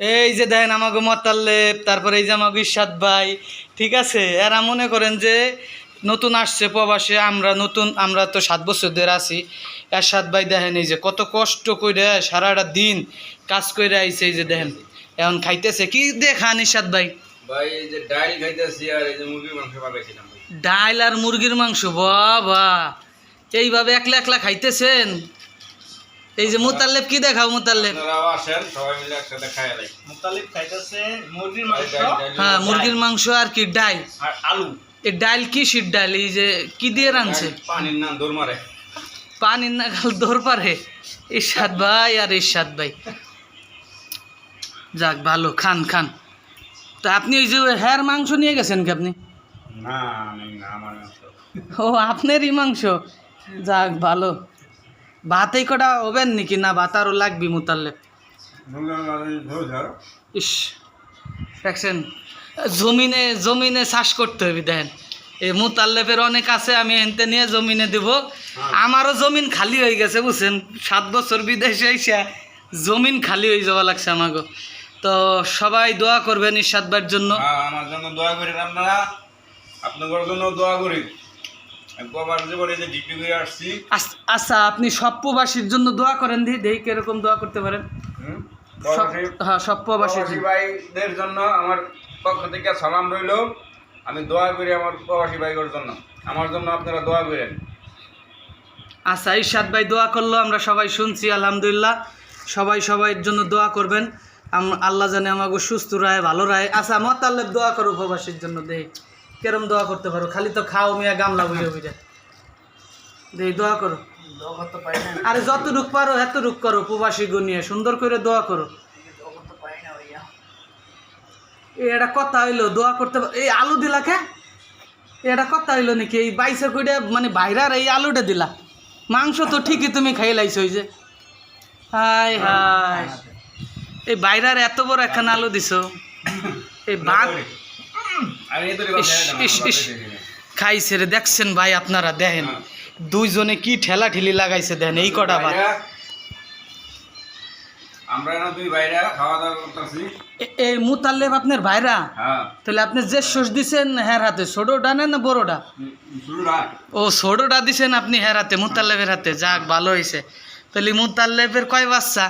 এই যে দেখেন আমাকে মতাল্লেব তারপরে এই যে আমাকে ইরশাদ ভাই ঠিক আছে? এরা মনে করেন যে নতুন আসছে প্রবাসে আমরা নতুন আমরা তো সাত বছর ধরে আছি। এরশাদ ভাই দেখেন এই যে কত কষ্ট করে সারাটা দিন কাজ করে আইছে এই যে দেখেন। এখন খাইতেছে। কি দেখান ইরশাদ ভাই? ভাই। ডাইল আর মুরগির মাংস বাবা! এইভাবে একলা একলা খাইতেছেন? এই যে মোতাল্লেব কি দেখাও মোতাল্লেব হ্যাঁ মুরগির মাংস আর কি ডাল আলু। এই ডাল কি শীত ডাল এই যে কি দিয়ে রাঁধছে? পানির নাম দৌড় মারে। নাগাল দৌড় পারে ইরশাদ ভাই আর ইরশাদ ভাই। যাক ভালো খান খান। তো আপনি ওই যে হ্যার মাংস নিয়ে গেছেন কি আপনি? না আমি না ও আপনারই মাংস? যাক ভালো। ভাতেই কটা হবেন নাকি? না ভাত আরও লাগবি ধর ইস দেখছেন? জমিনে জমিনে চাষ করতে হবে দেখেন। এই মোতাল্লেফের অনেক আছে আমি এনতে নিয়ে জমিনে দেব। আমারও জমিন খালি হয়ে গেছে বুঝছেন? সাত বছর বিদেশে এসে জমিন খালি হয়ে যাওয়া লাগছে আমাকে তো সবাই দোয়া করবেন ইরশাদবার জন্য। হ্যাঁ, আমার জন্য দোয়া করেন আপনারা। আপনাদের জন্য দোয়া করি। আচ্ছা আপনি সব প্রবাসীর জন্য দোয়া করেন দি দেখি কীরকম দোয়া করতে পারেন। হ্যাঁ সব প্রবাসী। ভাইদের জন্য আমার পক্ষ থেকে সালাম রইল। আমি দোয়া করি আমার প্রবাসী ভাইদের জন্য। আমার জন্য আপনারা দোয়া করেন। আচ্ছা ইরশাদ ভাই দোয়া করল আমরা সবাই শুনছি আলহামদুলিল্লাহ। সবাই সবাইয়ের জন্য দোয়া করবেন। আল্লাহ জানে আমাকে সুস্থ রায় ভালো রায়। আচ্ছা মতাল্লেব দোয়া করো প্রবাসীর জন্য দেই কেরম দোয়া করতে পারো? খালি তো খাও মিয়া, গামলা বুঝে বুঝে। দেই, দোয়া করো। আরে যত রুক পারো এত রুক করো, প্রবাসী গুনিয়ে সুন্দর করে দোয়া করো। এই এটা কথা হইল, দোয়া করতে এই আলু দিলা কে? এটা কথা হইল নাকি? এই বাইশে কইটা মানে বাইরার এই আলুটা দিলা। মাংস তো ঠিকই তুমি খাই লাইছো যে। হাই হাই এই বাইরার এত বড় একখান আলু দিছো। এই ভাত খাইছে রে দেখছেন ভাই আপনারা দেখেন। দুইজনে কি ঠেলা ঠেলি লাগাইছে দেখেন এই কটা এ- এই মুতাল্লেব আপনার ভাইরা? হ্যাঁ। তাহলে আপনি যে শোষ দিছেন হ্যাঁ হাতে ছোটোটা না বড়োটা? ও ছোটোটা দিছেন আপনি হের হাতে মুতাল্লেবের হাতে যাক ভালো হয়েছে তাহলে মুতাল্লেবের কয় বাচ্চা?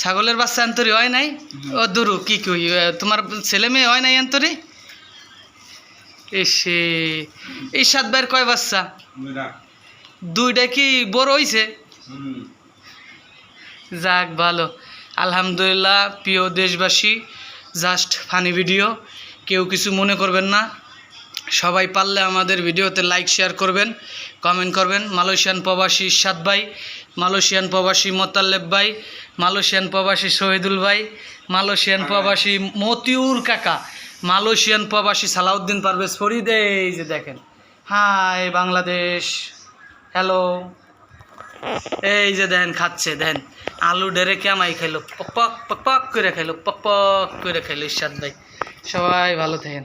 ছাগলের বাচ্চা আন্তরি হয় নাই? ও দুরু কি কই তোমার ছেলে মেয়ে হয় নাই আন্তরি এসে এই সাত ভাইয়ের কয় বাচ্চা? দুইটা। দুইটা কি বড় হইছে? যাক ভালো। আলহামদুলিল্লাহ প্রিয় দেশবাসী জাস্ট ফানি ভিডিও কেউ কিছু মনে করবেন না। সবাই পারলে আমাদের ভিডিওতে লাইক শেয়ার করবেন কমেন্ট করবেন। মালয়েশিয়ান প্রবাসী ইরশাদ ভাই, মালয়েশিয়ান প্রবাসী মোতাল্লেব ভাই, মালয়েশিয়ান প্রবাসী শহীদুল ভাই, মালয়েশিয়ান প্রবাসী মতিউর কাকা, মালয়েশিয়ান প্রবাসী সালাউদ্দিন পারভেজ ফরিদ, এই যে দেখেন। হাই বাংলাদেশ হ্যালো এই যে দেখেন, খাচ্ছে, দেখেন। আলু ডেরে কেমাই খাইলো? পক পক পক করে খাইলো, পক পক করে খাইলো ইরশাদ ভাই। সবাই ভালো থাকেন।